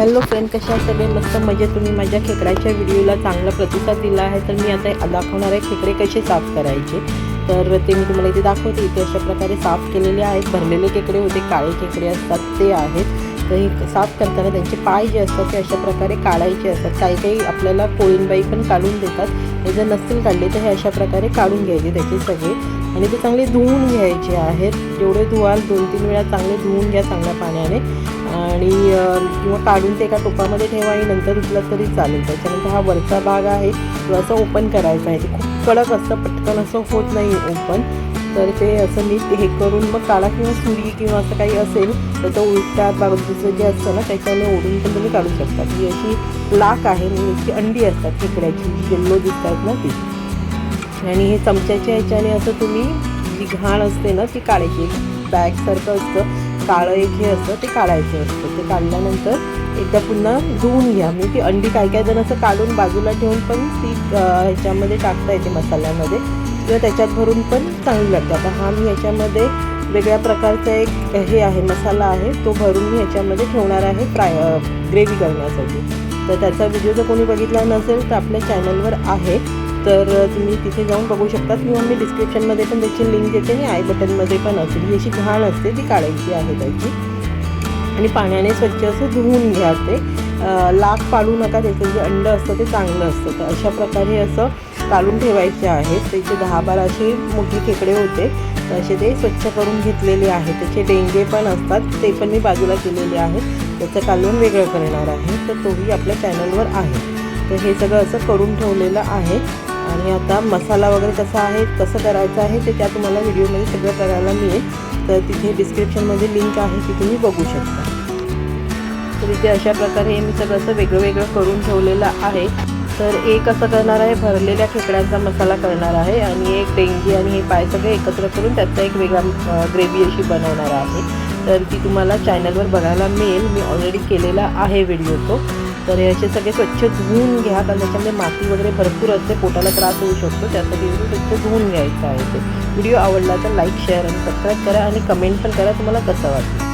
Hello friend कशा सगळे मस्त म्हणजे तुम्ही माझ्या खेकड्याच्या व्हिडिओला चांगला प्रतिसाद दिला आहे. तर मी आता दाखवणार आहे खेकडे कसे साफ करायचे. तर ते मी तुम्हाला इथे दाखवते. इथे अशा प्रकारे साफ केलेले आहेत. भरलेले खेकडे होते. काळे खेकडे असतात ते आहेत. तर हे साफ करताना त्यांचे पाय जे असतात ते अशा प्रकारे काढायचे असतात. काही काही आपल्याला कोळींबाई पण काढून देतात. हे जर नसतील काढले तर हे अशा प्रकारे काढून घ्यायचे त्याचे सगळे. आणि ते चांगले धुवून घ्यायचे आहेत. जेवढे धुवाल दोन तीन वेळा चांगले धुवून घ्या चांगल्या पाण्याने. आणि किंवा काढून ते एका टोपामध्ये ठेवा आणि नंतर धुतलं तरी चालेल. त्याच्यानंतर हा वरचा भाग आहे तो असं ओपन करायचा आहे. ते खूप कडक असतं पटकन असं होत नाही ओपन तर ते असं नीट हे करून मग काढा किंवा सुरी किंवा असं काही असेल तर तो उलटा बाजूचं जे असतं ना त्याच्याने ओढून पण तुम्ही काढू शकता. ही अशी लाक आहे म्हणजे अंडी असतात खेकड्याची जी येल्लो दिसतात ना ती. आणि हे चमच्याच्या ह्याच्याने असं तुम्ही जी घाण असते ना ती काढायची. बॅगसारखं असतं. काळं एक हे असतं ते काढायचं असतं. ते काढल्यानंतर एकदा पुन्हा धुवून घ्या. म्हणजे ती अंडी काय काय जण असं काढून बाजूला ठेवून पण ती ह्याच्यामध्ये टाकता येते मसाल्यामध्ये. किंवा त्याच्यात भरून पण चांगली लागते. आता हा मी ह्याच्यामध्ये वेगळ्या प्रकारचा एक हे आहे मसाला आहे. तो भरून मी ह्याच्यामध्ये ठेवणार आहे फ्राय ग्रेव्ही करण्यासाठी. तर त्याचा व्हिडिओ जर कोणी बघितला नसेल तर आपल्या चॅनलवर आहे. तर तुम्ही तिथे जाऊन बघू शकता. किंवा मी डिस्क्रिप्शनमध्ये पण त्याची लिंक देते. आणि आय बटनमध्ये पण असेल ही अशी घाण असते ती काढायची आहे त्याची. आणि पाण्याने स्वच्छ असं धुवून घ्या ते. लाख पाडू नका त्याचं जे अंड असतं ते चांगलं असतं. तर अशा प्रकारे असं काढून ठेवायचे आहेत त्याचे दहा बारा असे मोठे खेकडे होते. तर असे ते स्वच्छ करून घेतलेले आहेत. त्याचे डेंगे पण असतात. ते पण मी बाजूला केलेले आहेत. त्याचं कालवण वेगळं करणार आहे. तर तोही आपल्या चॅनलवर आहे. तर हे सगळं असं करून ठेवलेलं आहे. आणि आता मसाला वगैरे कसा आहे कसं करायचं आहे ते त्या तुम्हाला व्हिडिओमध्ये सगळं करायला मिळेल. तर तिथे डिस्क्रिप्शनमध्ये लिंक आहे ती तुम्ही बघू शकता. तर इथे अशा प्रकारे हे मी सगळं असं वेगळं वेगळं करून ठेवलेलं आहे. तर एक असं करणार आहे भरलेल्या खेकड्यांचा मसाला करणार आहे आणि एक डेंगी आणि हे पाय सगळे एकत्र करून त्याचा एक वेगळा ग्रेव्ही अशी बनवणार आहे. तर ती तुम्हाला चॅनलवर बघायला मिळेल. मी ऑलरेडी केलेला आहे व्हिडिओ तो. तर हे असे सगळे स्वच्छ धुवून घ्या कारण त्याच्यामध्ये माती वगैरे भरपूर असते पोटाला त्रास होऊ शकतो. त्यासाठी स्वच्छ धुवून घ्यायचं आहे ते. व्हिडिओ आवडला तर लाईक शेअर आणि सबस्क्राईब करा आणि कमेंट पण करा तुम्हाला कसं वाटतं